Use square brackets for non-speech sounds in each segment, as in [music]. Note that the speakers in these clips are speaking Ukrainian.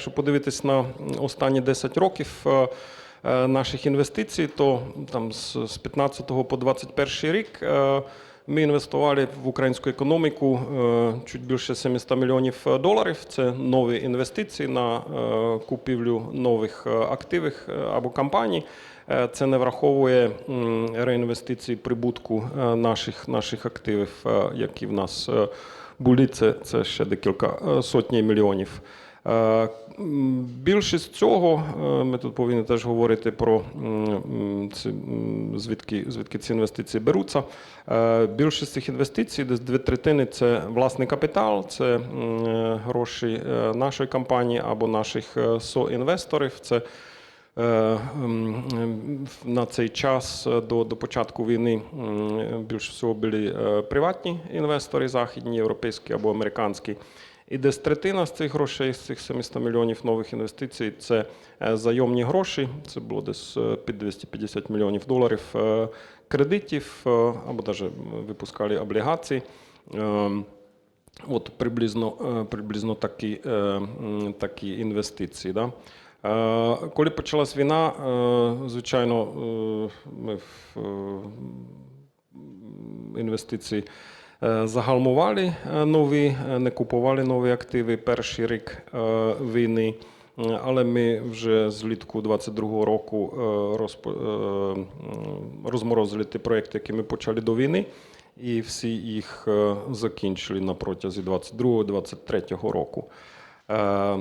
Якщо подивитись на останні 10 років е, е, наших інвестицій, то там з з 15 по 21 рік е, ми інвестували в українську економіку чуть більше 700 мільйонів доларів. Це нові інвестиції на купівлю нових активів або компаній. Це не враховує реінвестиції прибутку наших, наших активів, які в нас були. Це, це ще декілька сотні мільйонів. Е, Більшість цього е, ми тут повинні теж говорити про ці, звідки, звідки ці інвестиції беруться. Е, Більшість цих інвестицій, десь дві третини, це власний капітал, це гроші нашої компанії або наших соінвесторів. Це на цей час до, до початку війни більше всього були приватні інвестори, західні, європейські або американські. І десь третина з цих грошей, з цих 700 мільйонів нових інвестицій, це е, зайомні гроші. Це було десь е, під 250 мільйонів доларів е, кредитів або навіть випускали облігації. От приблизно, приблизно такі, такі інвестиції. Да? Коли почалась війна, звичайно, ми в інвестиції загальмували е, нові, е, не купували нові активи перший рік е, війни. Е, Але ми вже з літку 22-го року е, е, розморозили ті проекти, які ми почали до війни, і всі їх е, закінчили на протязі 22-23 року. Е,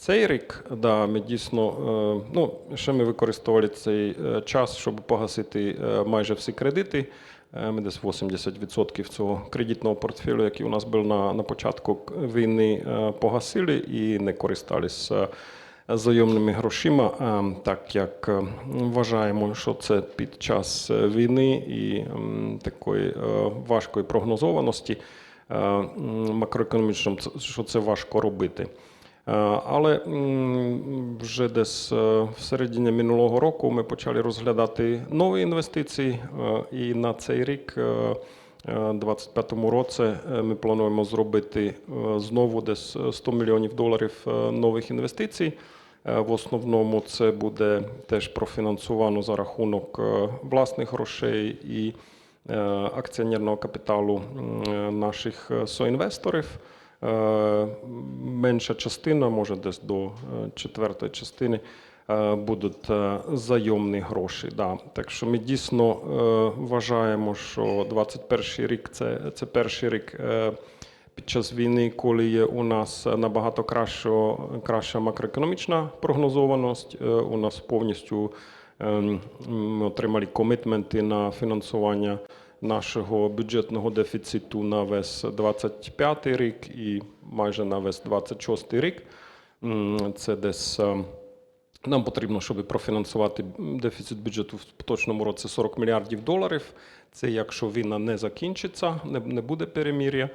Цей рік, да, ми дійсно, е, ну, ще ми використовували цей е, час, щоб погасити е, майже всі кредити. Е, Ми десь 80% цього кредитного портфелю, який у нас був на, на початку війни, е, погасили і не користалися зайомними грошима, е, так як е, вважаємо, що це під час е, війни і такої е, важкої прогнозованості е, макроекономічно, що це важко робити. Е, Але вже десь е, в середині минулого року ми почали розглядати нові інвестиції, е, і на цей рік, е, е, 25-му році, ми плануємо зробити знову десь 100 мільйонів доларів нових інвестицій. В основному це буде теж профінансовано за рахунок власних грошей і акціонерного капіталу наших соінвесторів. Е, Менша частина, може десь до е, четвертої частини, е, будуть зайомні гроші. Да. Так що ми дійсно вважаємо, що 21 рік це, це перший рік під час війни, коли є у нас набагато краща, краща макроекономічна прогнозованість. У нас повністю ем, ми отримали комітменти на фінансування нашого бюджетного дефіциту на весь 25 рік і майже на весь 26 рік. Це десь е, нам потрібно, щоб профінансувати дефіцит бюджету в поточному році 40 мільярдів доларів. Це якщо війна не закінчиться, не, буде перемір'я.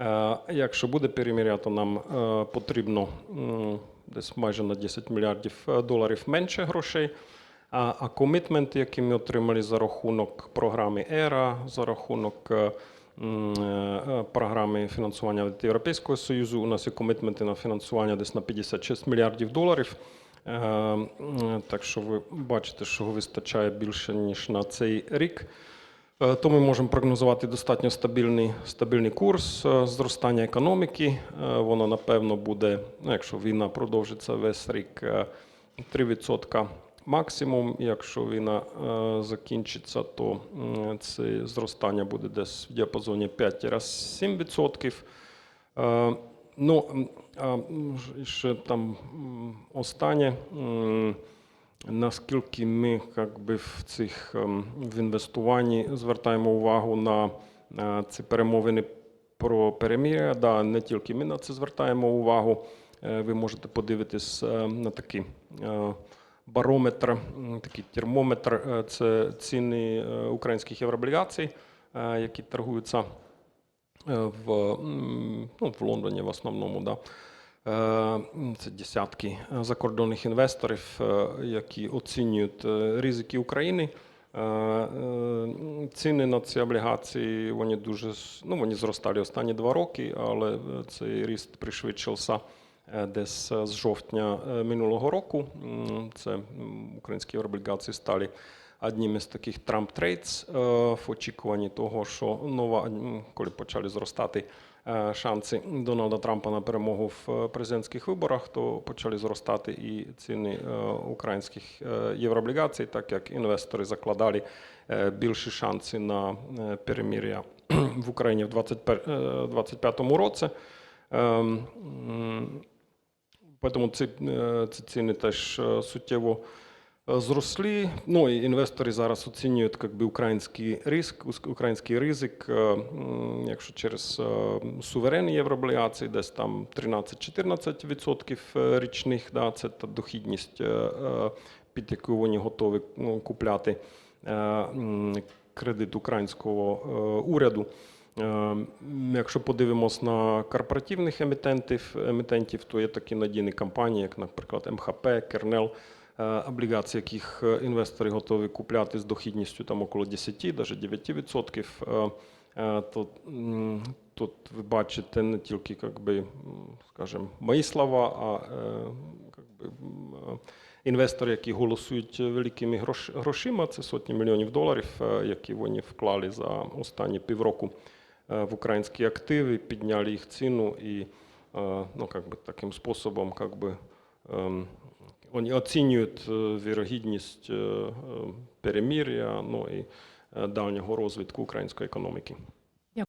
Е, Якщо буде перемір'я, то нам е, потрібно десь майже на 10 мільярдів доларів менше грошей. А, а комітменти, які ми отримали за рахунок програми ЕРА, за рахунок е, е, програми фінансування від Європейського Союзу, у нас є комітменти на фінансування десь на 56 мільярдів доларів. Е, Так що ви бачите, що вистачає більше ніж на цей рік. То ми можемо прогнозувати достатньо стабільний, стабільний курс зростання економіки. Воно напевно буде, ну, якщо війна продовжиться весь рік, е, 3% максимум. Якщо війна е, закінчиться, то це зростання буде десь в діапазоні 5-7%. Е, Ну, а, ще там останнє. Наскільки ми би, в цих ем, в інвестуванні звертаємо увагу на е, ці перемовини про перемир'я, да, не тільки ми на це звертаємо увагу. Е, Ви можете подивитись на такий е, барометр, такий термометр. Е, Це ціни е, українських єврооблігацій, е, які торгуються в, ну, в Лондоні в основному. Да. Це десятки закордонних інвесторів, які оцінюють ризики України. Ціни на ці облігації вони дуже ну, вони зростали останні два роки, але цей ріст пришвидшився десь е, з жовтня е, минулого року. Це українські облігації стали одним із таких Trump Trades е, в очікуванні того, що нова, коли почали зростати е, шанси Дональда Трампа на перемогу в е, президентських виборах, то почали зростати і ціни е, українських е, єврооблігацій, так як інвестори закладали е, більші шанси на е, перемир'я [clears throat] в Україні в 2025 році. Тому ці, е, ці ціни теж е, суттєво е, зросли. Ну і інвестори зараз оцінюють як би, український ризик, український ризик, якщо через суверенні єврооблігації, десь там 13-14% е, річних, да, це та дохідність, під яку вони готові ну, купляти кредит українського уряду. Е, м, Якщо подивимось на корпоративних емітентів, емітентів, то є такі надійні компанії, як, наприклад, МХП, Кернел, е, облігації, яких е, інвестори готові купляти з дохідністю там около 10, навіть 9%. Е, е, То тут ви бачите не тільки, як би, скажімо, мої слова, а е, як би, інвестори, які голосують великими грошима, це сотні мільйонів доларів, які вони вклали за останні півроку в українські активи, підняли їх ціну і е, ну, как бы, таким способом как бы, ем, вони оцінюють е, вірогідність е, е, перемир'я ну, і е, дальнього розвитку української економіки.